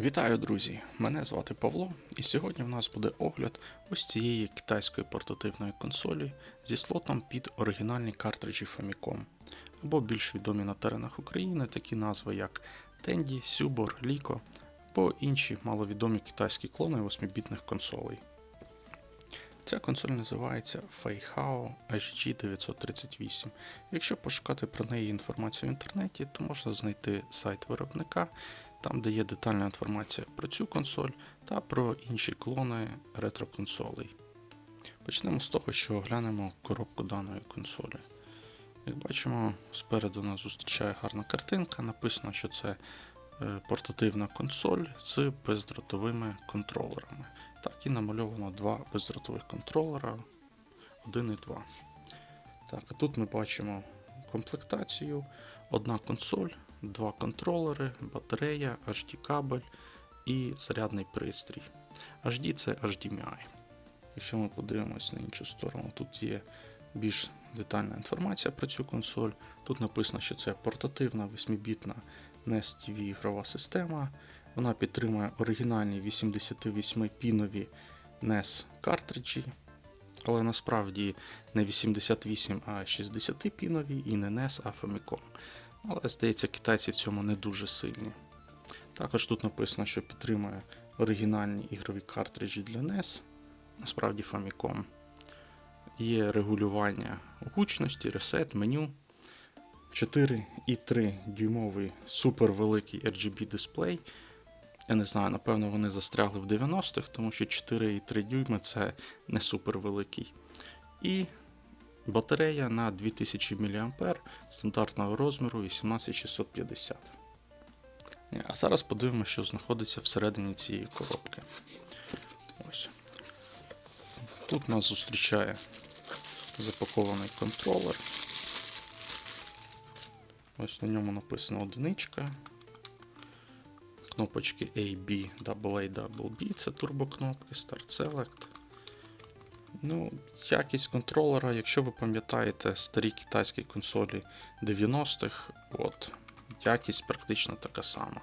Вітаю, друзі! Мене звати Павло, і сьогодні в нас буде огляд ось цієї китайської портативної консолі зі слотом під оригінальні картриджі Famicom, або більш відомі на теренах України такі назви як Tendy, Subor, Lico, або інші маловідомі китайські клони 8-бітних консолей. Ця консоль називається Feihao HG938. Якщо пошукати про неї інформацію в інтернеті, то можна знайти сайт виробника, там де є детальна інформація про цю консоль та про інші клони ретро-консолей. Почнемо з того, що оглянемо коробку даної консолі. Як бачимо, спереду нас зустрічає гарна картинка. Написано, що це е, портативна консоль з бездротовими контролерами. Так, і намальовано два бездротових контролера 1 і 2. Так, тут ми бачимо комплектацію, одна консоль, два контролери, батарея, HD кабель і зарядний пристрій. HD це HDMI. Якщо ми подивимось на іншу сторону, тут є більш детальна інформація про цю консоль. Тут написано, що це портативна 8-бітна NES TV ігрова система. Вона підтримує оригінальні 88-пінові NES картриджі, але насправді не 88, а 60-пінові і не NES, а Famicom. Але здається, китайці в цьому не дуже сильні. Також тут написано, що підтримує оригінальні ігрові картриджі для NES, насправді Famicom. Є регулювання гучності, ресет, меню. 4,3 дюймовий супервеликий RGB дисплей. Я не знаю, напевно, вони застрягли в 90-х, тому що 4,3 дюйма це не супервеликий. І батарея на 2000 мА стандартного розміру 18650. А зараз подивимося, що знаходиться всередині цієї коробки. Ось. Тут нас зустрічає запакований контролер. Ось на ньому написано одиничка. Кнопочки A, B, AA, B це турбокнопки, Start Select. Ну, якість контролера, якщо ви пам'ятаєте старі китайські консолі 90-х, от, якість практично така сама.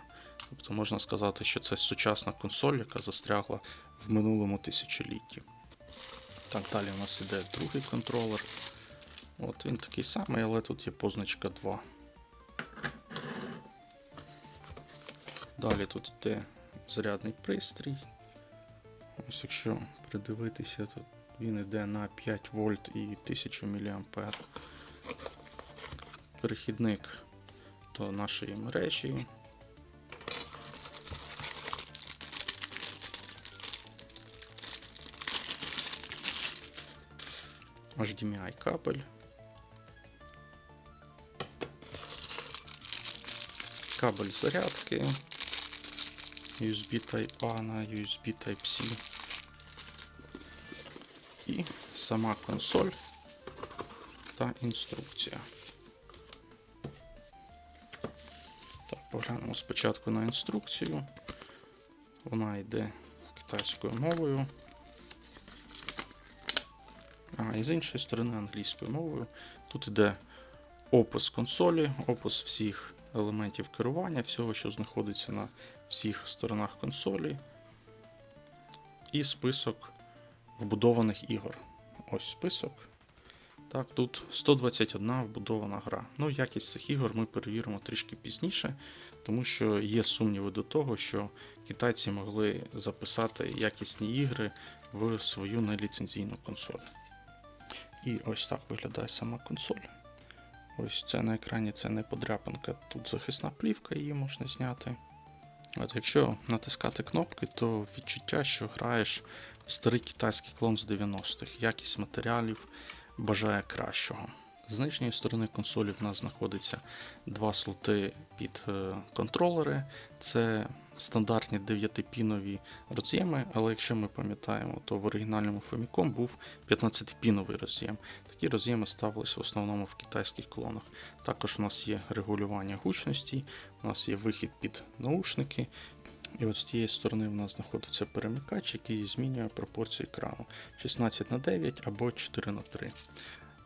Тобто можна сказати, що це сучасна консоль, яка застрягла в минулому тисячолітті. Так, далі у нас іде другий контролер. От Він такий самий, але тут є позначка 2. Далі тут йде зарядний пристрій. Ось якщо придивитися, то він йде на 5 вольт і 1000 мА. Перехідник до нашої мережі. HDMI кабель. Кабель зарядки. USB Type-A на USB Type-C. І сама консоль та інструкція. Так, поглянемо спочатку на інструкцію. Вона йде китайською мовою. А, і з іншої сторони англійською мовою. Тут йде опис консолі, опис всіх елементів керування, всього, що знаходиться на всіх сторонах консолі. І список вбудованих ігор. Ось список. Так, тут 121 вбудована гра. Ну, якість цих ігор ми перевіримо трішки пізніше, тому що є сумніви до того, що китайці могли записати якісні ігри в свою неліцензійну консоль. І ось так виглядає сама консоль. Ось це на екрані це не подряпинка, тут захисна плівка, її можна зняти. От Якщо натискати кнопки, то відчуття, що граєш старий китайський клон з 90-х. Якість матеріалів бажає кращого. З нижньої сторони консолі в нас знаходиться два слоти під е, контролери. Це стандартні 9-пінові роз'єми, але якщо ми пам'ятаємо, то в оригінальному Famicom був 15-піновий роз'єм. Такі роз'єми ставилися в основному в китайських клонах. Також у нас є регулювання гучності, у нас є вихід під наушники. І от з тієї сторони в нас знаходиться перемикач, який змінює пропорції екрану 16 на 9 або 4 на 3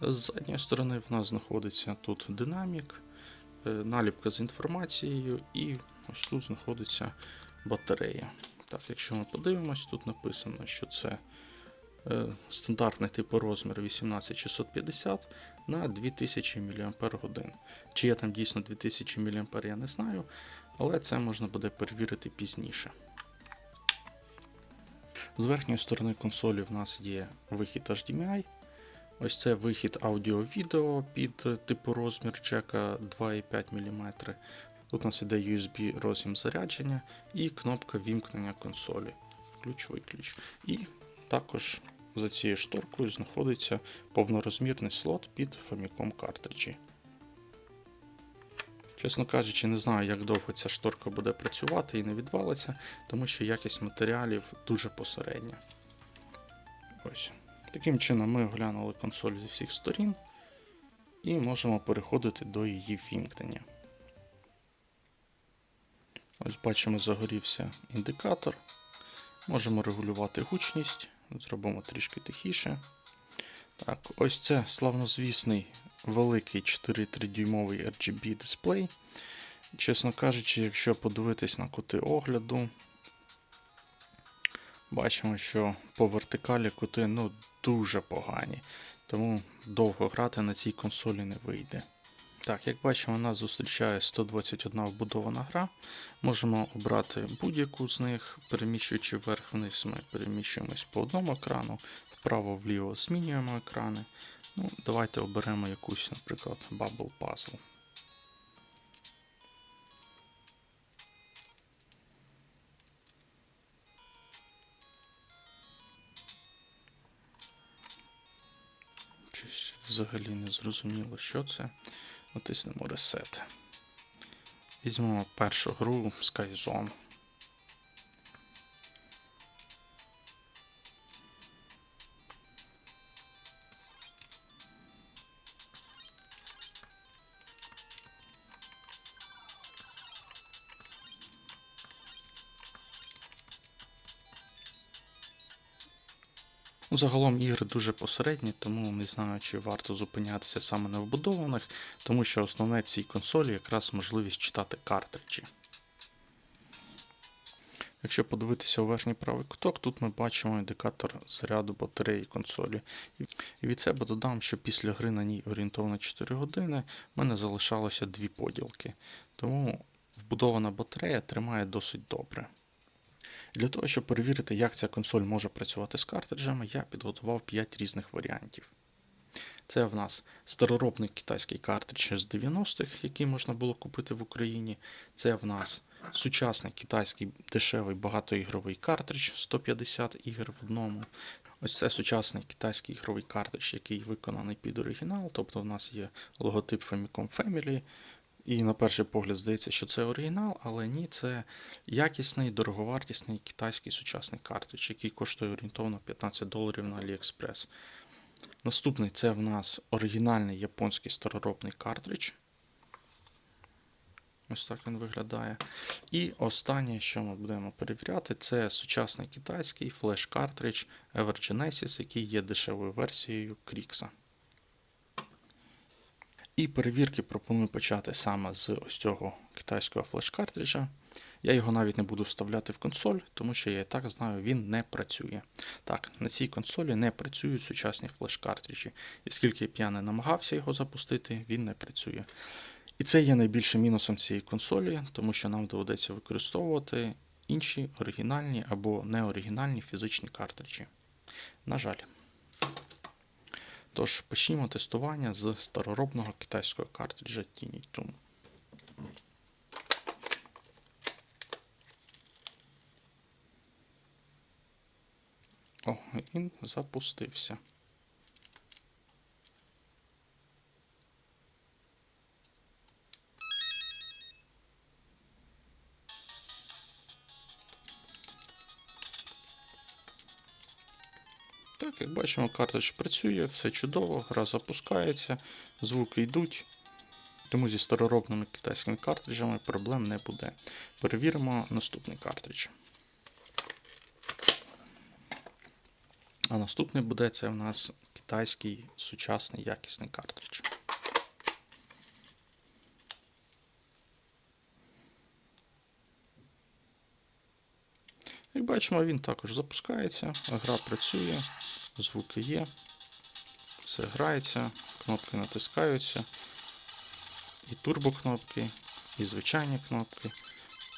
З задньої сторони в нас знаходиться тут динамік, е, наліпка з інформацією, і ось тут знаходиться батареї. Так, якщо ми подивимось, тут написано, що це е, стандартний типу розмір 18650 на 2000 мАч. Чи є там дійсно 2000 мА, я не знаю, але це можна буде перевірити пізніше. З верхньої сторони консолі в нас є вихід HDMI. Ось це вихід аудіо-відео під типу розмір джека 2,5 мм. Тут у нас іде USB роз'єм зарядження і кнопка вімкнення консолі. Включ-виключ. І також за цією шторкою знаходиться повнорозмірний слот під Famicom картриджі. Чесно кажучи, не знаю, як довго ця шторка буде працювати і не відвалиться, тому що якість матеріалів дуже посередня. Ось. Таким чином ми оглянули консоль зі всіх сторін і можемо переходити до її вімкнення. Ось бачимо, загорівся індикатор. Можемо регулювати гучність, зробимо трішки тихіше. Так, ось це славнозвісний великий 4,3 дюймовий RGB дисплей. Чесно кажучи, якщо подивитись на кути огляду, бачимо, що по вертикалі кути ну, дуже погані, тому довго грати на цій консолі не вийде. Так, як бачимо, нас зустрічає 121 вбудована гра. Можемо обрати будь-яку з них, переміщуючи вверх-вниз, ми переміщуємось по одному екрану, вправо-вліво змінюємо екрани. Ну, Давайте оберемо якусь, наприклад, Bubble Puzzle. Щось взагалі не зрозуміло, що це. Натиснемо Reset. Візьмемо першу гру Skyzone. Ну, Загалом ігри дуже посередні, тому не знаю, чи варто зупинятися саме на вбудованих, тому що основне в цій консолі якраз можливість читати картриджі. Якщо подивитися у верхній правий куток, тут ми бачимо індикатор заряду батареї консолі. І від себе додам, що після гри на ній орієнтовно 4 години в мене залишалося дві поділки. Тому вбудована батарея тримає досить добре. Для того, щоб перевірити, як ця консоль може працювати з картриджами, я підготував 5 різних варіантів. Це в нас староробний китайський картридж з 90-х, який можна було купити в Україні. Це в нас сучасний китайський дешевий багатоігровий картридж 150 ігор в одному. Ось це сучасний китайський ігровий картридж, який виконаний під оригінал. Тобто в нас є логотип Famicom Family. І на перший погляд здається, що це оригінал, але ні, це якісний, дороговартісний китайський сучасний картридж, який коштує орієнтовно 15 доларів на AliExpress. Наступний це в нас оригінальний японський староробний картридж. Ось так він виглядає. І останнє, що ми будемо перевіряти, це сучасний китайський флеш-картридж Evergenesis, який є дешевою версією Крікса. І перевірки пропоную почати саме з ось цього китайського флеш-картриджа. Я його навіть не буду вставляти в консоль, тому що я і так знаю, він не працює. Так, на цій консолі не працюють сучасні флеш-картриджі. І скільки б я не намагався його запустити, він не працює. І це є найбільшим мінусом цієї консолі, тому що нам доведеться використовувати інші оригінальні або неоригінальні фізичні картриджі. На жаль. Тож почнімо тестування з староробного китайського картриджа Tiny Toon. О, він запустився. Так, як бачимо, картридж працює, все чудово, гра запускається, звуки йдуть. Тому зі староробними китайськими картриджами проблем не буде. Перевіримо наступний картридж. А наступний буде це у нас китайський сучасний якісний картридж. Як бачимо, він також запускається, гра працює, звуки є, все грається, кнопки натискаються, і турбокнопки, і звичайні кнопки,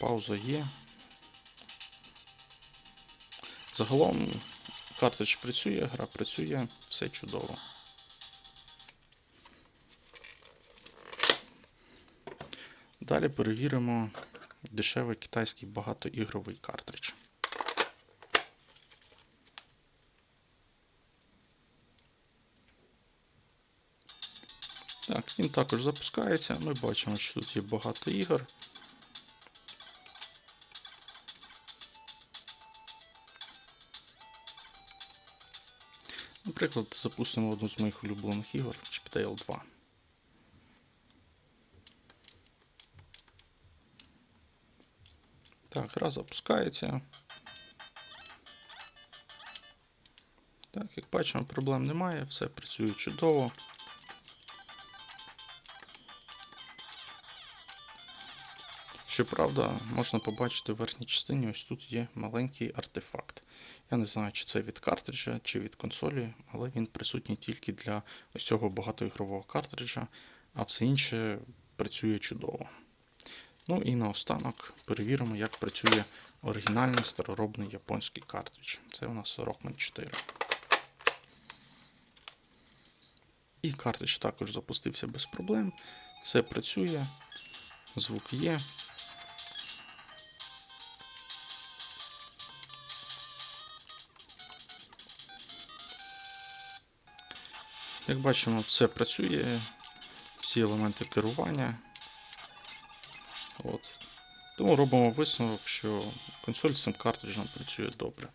пауза є. Загалом картридж працює, гра працює, все чудово. Далі перевіримо дешевий китайський багатоігровий картридж. Так, він також запускається. Ми бачимо, що тут є багато ігор. Наприклад, запустимо одну з моїх улюблених ігор Chiptale 2. Так, гра запускається. Так, як бачимо, проблем немає, все працює чудово. Щоправда, можна побачити в верхній частині, ось тут є маленький артефакт. Я не знаю, чи це від картриджа, чи від консолі, але він присутній тільки для ось цього багатоігрового картриджа, а все інше працює чудово. Ну і наостанок перевіримо, як працює оригінальний староробний японський картридж. Це у нас Rockman 4. І картридж також запустився без проблем. Все працює, звук є. Як бачимо, все працює, всі елементи керування. От. Тому робимо висновок, що консоль з цим картриджем працює добре.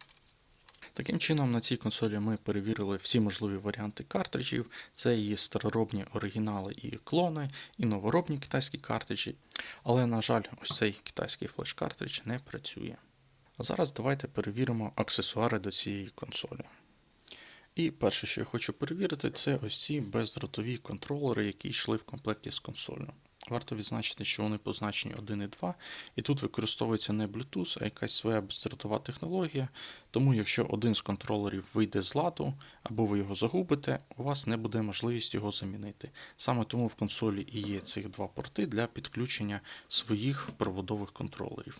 Таким чином, на цій консолі ми перевірили всі можливі варіанти картриджів. Це і староробні оригінали і клони, і новоробні китайські картриджі. Але, на жаль, ось цей китайський флеш-картридж не працює. А зараз давайте перевіримо аксесуари до цієї консолі. І перше, що я хочу перевірити, це ось ці бездротові контролери, які йшли в комплекті з консолью. Варто відзначити, що вони позначені 1 і 2, і тут використовується не Bluetooth, а якась своя бездротова технологія. Тому, якщо один з контролерів вийде з ладу, або ви його загубите, у вас не буде можливість його замінити. Саме тому в консолі і є цих два порти для підключення своїх проводових контролерів.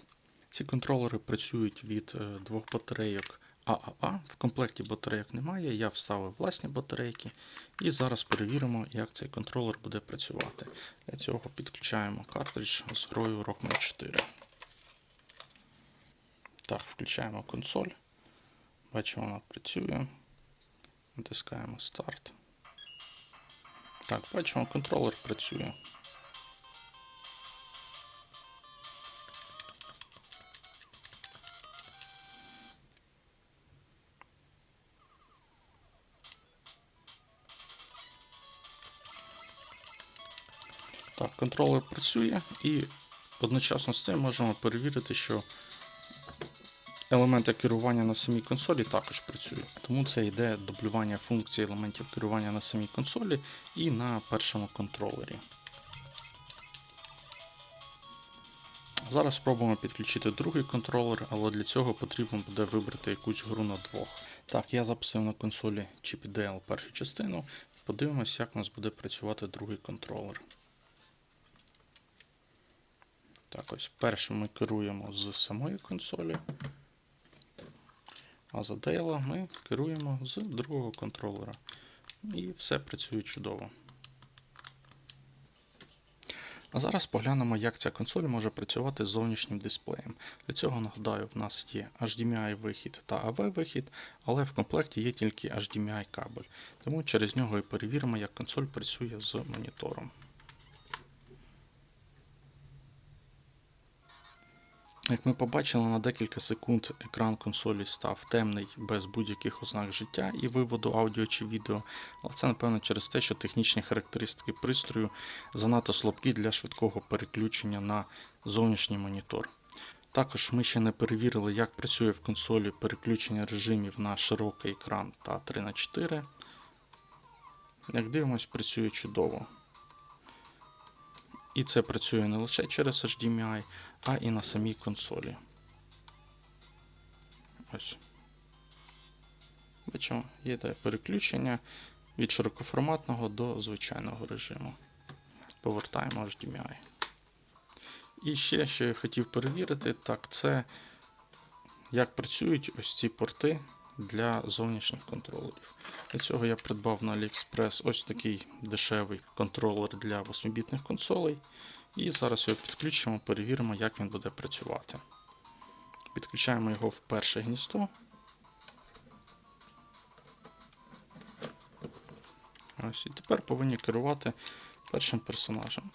Ці контролери працюють від е, двох батарейок ААА. В комплекті батарейок немає, я вставив власні батарейки. І зараз перевіримо, як цей контролер буде працювати. Для цього підключаємо картридж з грою Rockman 4. Так, включаємо консоль. Бачимо, вона працює. Натискаємо старт. Так, бачимо, контролер працює. Так, контролер працює і одночасно з цим можемо перевірити, що елементи керування на самій консолі також працюють. Тому це йде дублювання функцій елементів керування на самій консолі і на першому контролері. Зараз спробуємо підключити другий контролер, але для цього потрібно буде вибрати якусь гру на двох. Так, я запустив на консолі ChipDL першу частину. Подивимось, як у нас буде працювати другий контролер. Так, ось першим ми керуємо з самої консолі, а за Дейла ми керуємо з другого контролера. І все працює чудово. А зараз поглянемо, як ця консоль може працювати з зовнішнім дисплеєм. Для цього нагадаю, в нас є HDMI-вихід та AV-вихід, але в комплекті є тільки HDMI кабель. Тому через нього і перевіримо, як консоль працює з монітором. Як ми побачили, на декілька секунд екран консолі став темний без будь-яких ознак життя і виводу аудіо чи відео, але це напевно через те, що технічні характеристики пристрою занадто слабкі для швидкого переключення на зовнішній монітор. Також ми ще не перевірили, як працює в консолі переключення режимів на широкий екран та 3х4. Як дивимось, працює чудово. І це працює не лише через HDMI, а і на самій консолі. Ось. Бачимо, є переключення від широкоформатного до звичайного режиму. Повертаємо HDMI. І ще, що я хотів перевірити, так, це як працюють ось ці порти для зовнішніх контролерів. Для цього я придбав на AliExpress ось такий дешевий контролер для 8-бітних консолей. І зараз його підключимо, перевіримо, як він буде працювати. Підключаємо його в перше гніздо. Ось, і тепер повинні керувати першим персонажем.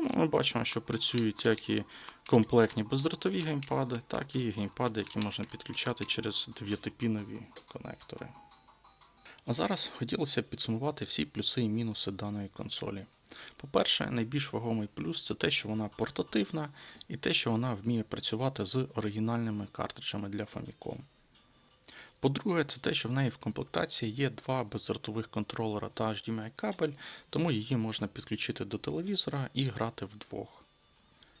Тому ми бачимо, що працюють як і комплектні бездротові геймпади, так і геймпади, які можна підключати через 9-пінові конектори. А зараз хотілося б підсумувати всі плюси і мінуси даної консолі. По-перше, найбільш вагомий плюс це те, що вона портативна, і те, що вона вміє працювати з оригінальними картриджами для Famicom. По-друге, це те, що в неї в комплектації є два бездротових контролера та HDMI кабель, тому її можна підключити до телевізора і грати вдвох.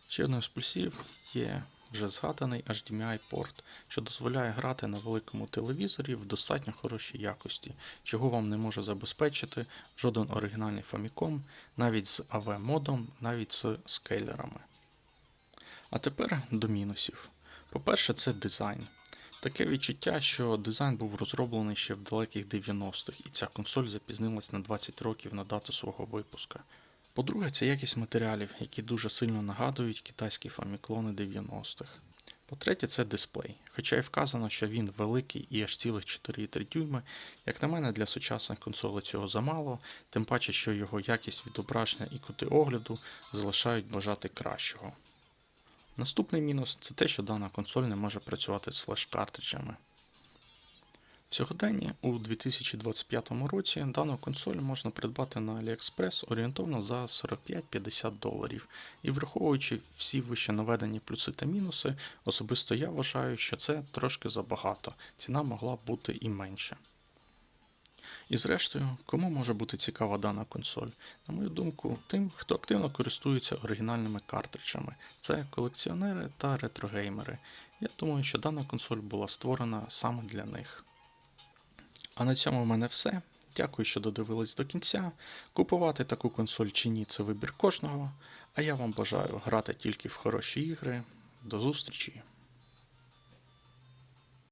Ще одним з плюсів є вже згаданий HDMI порт, що дозволяє грати на великому телевізорі в достатньо хорошій якості, чого вам не може забезпечити жоден оригінальний Famicom, навіть з AV-модом, навіть з скейлерами. А тепер до мінусів. По-перше, це дизайн. Таке відчуття, що дизайн був розроблений ще в далеких 90-х, і ця консоль запізнилась на 20 років на дату свого випуска. По-друге, це якість матеріалів, які дуже сильно нагадують китайські фаміклони 90-х. По-третє, це дисплей. Хоча і вказано, що він великий і аж цілих 4,3 дюйми, як на мене, для сучасних консолей цього замало, тим паче, що його якість відображення і кути огляду залишають бажати кращого. Наступний мінус це те, що дана консоль не може працювати з флеш-картриджами. Сьогоденні у 2025 році дану консоль можна придбати на AliExpress орієнтовно за 45-50 доларів. І враховуючи всі вище наведені плюси та мінуси, особисто я вважаю, що це трошки забагато. Ціна могла бути і менше. І зрештою, кому може бути цікава дана консоль? На мою думку, тим, хто активно користується оригінальними картриджами. Це колекціонери та ретрогеймери. Я думаю, що дана консоль була створена саме для них. А на цьому в мене все. Дякую, що додивились до кінця. Купувати таку консоль чи ні, це вибір кожного. А я вам бажаю грати тільки в хороші ігри. До зустрічі!